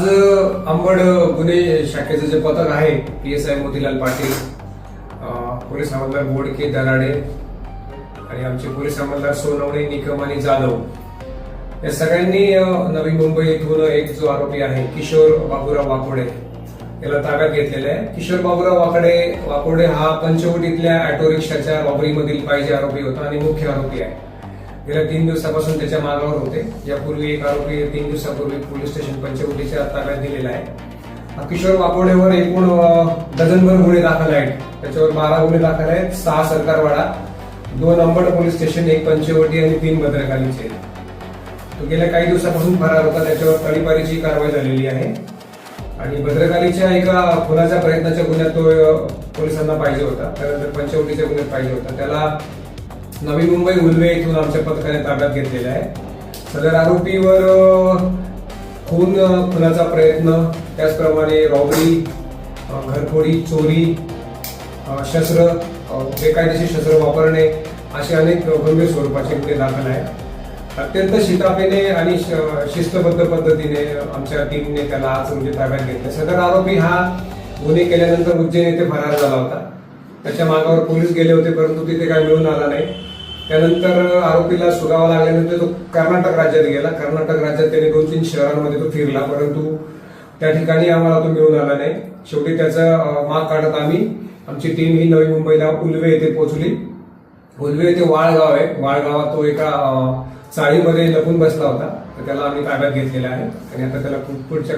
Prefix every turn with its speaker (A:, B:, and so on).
A: अंबड गुन्हे शाखेचं जे पथक आहे P S I Motilal Patil police हवालदार बोडके दराडे आणि आमचे पोलीस हवालदार सोनवणे निकम आणि जाधव. या सगळ्यांनी नवी मुंबई येथून एक जो आरोपी आहे किशोर बाबूराव वाकोडे याला ताब्यात घेतलेला आहे. किशोर बाबूराव वाकडे वाकोडे हा पंचवटीतल्या ऑटो रिक्षाच्या रॉबरीमधील पाहिजे आरोपी होता आणि मुख्य आरोपी आहे. गेल्या तीन दिवसापासून त्याच्या मागावर होते. यापूर्वी एक आरोपी तीन दिवसापूर्वी पोलीस स्टेशन पंचवटीच्या ताब्यात दिलेला आहे. किशोर वाकोडेवर एकूण डझनभर गुन्हे दाखल आहेत. त्याच्यावर बारा गुन्हे दाखल आहेत सहा सरकारवाडा दोन अंबड पोलीस स्टेशन एक पंचवटी आणि तीन भद्रकालीचे तो गेल्या काही दिवसापासून फरार होता त्याच्यावर तडीपारीची कारवाई झालेली आहे. आणि भद्रकालीच्या एका खुनाच्या प्रयत्नाच्या गुन्ह्यात तो पोलिसांना पाहिजे होता. त्यानंतर पंचवटीच्या गुन्ह्यात पाहिजे होता. त्याला नवी मुंबई उलवे येथून आमच्या पथकाने ताब्यात घेतलेला आहे. सदर आरोपीवर खून खुनाचा प्रयत्न त्याचप्रमाणे रॉबरी घरफोडी चोरी शस्त्र बेकायदेशीर शस्त्र वापरणे असे अनेक गंभीर स्वरूपाचे गुन्हे दाखल आहेत. अत्यंत शितापेने आणि शिस्तबद्ध पद्धतीने आमच्या टीमने त्याला आज म्हणजे ताब्यात घेतले सदर आरोपी हा गुन्हे केल्यानंतर उज्जैन येथे फरार झाला होता. त्याच्या मागावर पोलीस गेले होते परंतु तिथे काय मिळून आला नाही. त्यानंतर आरोपीला सुगावा लागल्यानंतर तो कर्नाटक राज्यात गेला. कर्नाटक राज्यात त्याने दोन तीन शहरांमध्ये तो फिरला परंतु त्या ठिकाणी आम्हाला तो मिळून आला नाही. शेवटी त्याचा माग काढत आम्ही आमची टीम ही नवी मुंबईला उलवे येथे पोहोचली. उलवे येथे वाळगाव आहे. वाळगावात तो एका चाळीमध्ये लपून बसला होता. तर त्याला आम्ही ताब्यात घेतलेला आहे. आणि आता त्याला पुढच्या